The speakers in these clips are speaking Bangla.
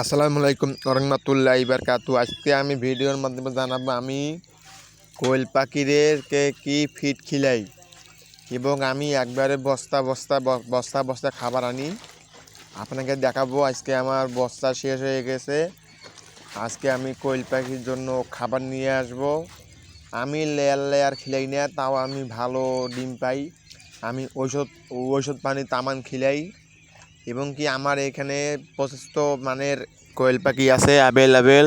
আসসালামু আলাইকুম রহমতুল্লাহ ইবারকাতু আজকে আমি ভিডিওর মাধ্যমে জানাব আমি কোয়েল পাখিদেরকে কি ফিট খিলাই এবং আমি একবারে বস্তা বস্তা বস্তা বস্তা খাবার আনি। আপনাকে দেখাবো আজকে আমার বস্তা শেষ হয়ে গেছে। আজকে আমি কোয়েল পাখির জন্য খাবার নিয়ে আসব। আমি লেয়ার লেয়ার খিলাই না, তাও আমি ভালো ডিম পাই। আমি ঔষধ ঔষধ পানি তামান খিলাই। এবং কি আমার এখানে প্রশস্ত মানের কোয়েল পাখি আছে অ্যাভেলেবেল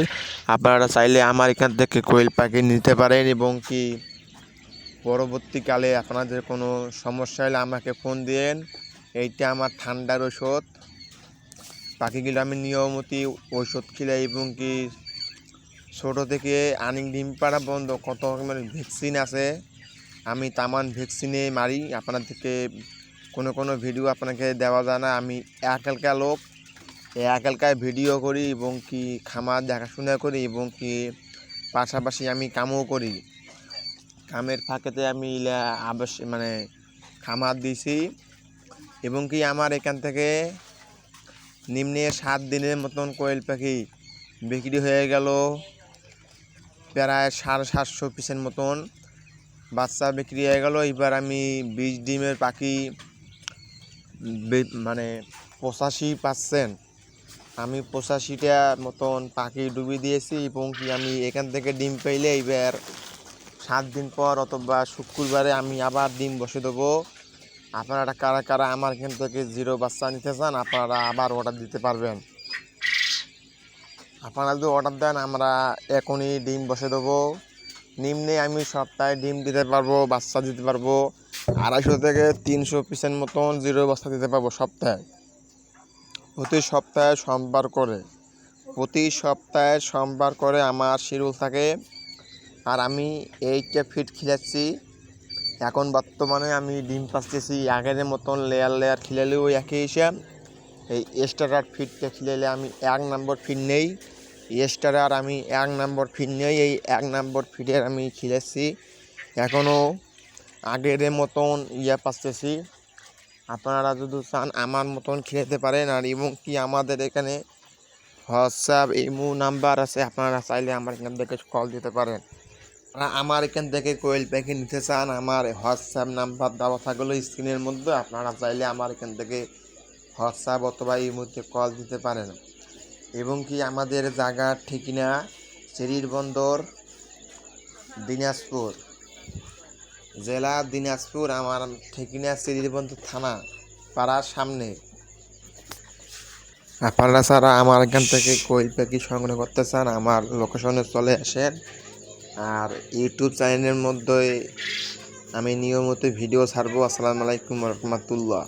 আপনারা চাইলে আমার এখান থেকে কোয়েল পাখি নিতে পারেন এবং কি পরবর্তীকালে আপনাদের কোনো সমস্যা হলে আমাকে ফোন দিন এইটা আমার ঠান্ডার ওষুধ পাখিগুলো আমি নিয়মিত ওষুধ খিলাই এবং কি ছোটো থেকে আনিং ডিম পাড়া বন্ধ কত রকমের ভ্যাকসিন আছে, আমি তামান ভ্যাকসিনে মারি। আপনাদেরকে কোনো কোনো ভিডিও আপনাকে দেওয়া যায় না। আমি একালকা লোক একালকায় ভিডিও করি এবং কি খামার দেখাশোনা করি এবং কি পাশাপাশি আমি কামও করি। কামের ফাঁকেতে আমি ইলা আবশ্যক মানে খামার দিছি এবং কি আমার এখান থেকে নিম্নে সাত দিনের মতন কোয়েল পাখি বিক্রি হয়ে গেল। প্রায় সাড়ে সাতশো পিসের মতন বাচ্চা বিক্রি হয়ে গেল। এবার আমি বিশ ডিমের পাখি মানে পঁচাশি পার্সেন্ট আমি পঁচাশিটা মতন পাখি ডুবিয়ে দিয়েছি এবং কি আমি এখান থেকে ডিম পেলে এবার সাত দিন পর অথবা শুক্রবারে আমি আবার ডিম বসে দেবো। আপনারা কারা কারা আমার এখান থেকে জিরো বাচ্চা নিতে চান, আপনারা আবার অর্ডার দিতে পারবেন। আপনারা যদি অর্ডার দেন, আমরা এখনই ডিম বসে দেবো। নিম্নে আমি সপ্তাহে ডিম দিতে পারব, বাচ্চা দিতে পারব। আড়াইশো থেকে তিনশো পিসের মতন জিরো বস্তা দিতে পারব সপ্তাহে। প্রতি সপ্তাহে সোমবার করে। প্রতি সপ্তাহে সোমবার করে আমার শিডিউল থাকে। আর আমি এইটা ফিট খিলাচ্ছি। এখন বর্তমানে আমি ডিম পাচ্তেছি আগের মতন লেয়ার লেয়ার খিলালেও একই হিসাব। এই এক্সট্রা ফিটটা খিলালে আমি এক নম্বর ফিট নেই। এক্সট্রা আমি এক নম্বর ফিট নেই, এই এক নম্বর ফিটের আমি খিলাচ্ছি। এখনও আগের মতন ইয়ে পাচ্তেছি। আপনারা যদি চান আমার মতন খেতে পারেন, আর এবং কি আমাদের এখানে হোয়াটসঅ্যাপ ইমো নাম্বার আছে, আপনারা চাইলে আমার এখান থেকে কল দিতে পারেন। আমার এখান থেকে কোয়েল পাখি নিতে চান, আমার হোয়াটসঅ্যাপ নাম্বার দেওয়া থাকল স্ক্রিনের মধ্যে, আপনারা চাইলে আমার এখান থেকে হোয়াটসঅ্যাপ অথবা ইমোতে কল দিতে পারেন। এবং কি আমাদের জায়গার ঠিকানা চেরির বন্দর দিনাজপুর। জেলা দিনাজপুর, আমার ঠিকিনা শ্রীবন্ধু থানা, পাড়ার সামনে। আপনারা ছাড়া আমার এখান থেকে কই পাখি সংগ্রহ করতে চান, আমার লোকেশনে চলে আসেন। আর ইউটিউব চ্যানেলের মধ্যে আমি নিয়মিত ভিডিও ছাড়বো। আসসালামু আলাইকুম রহমতুল্লাহ।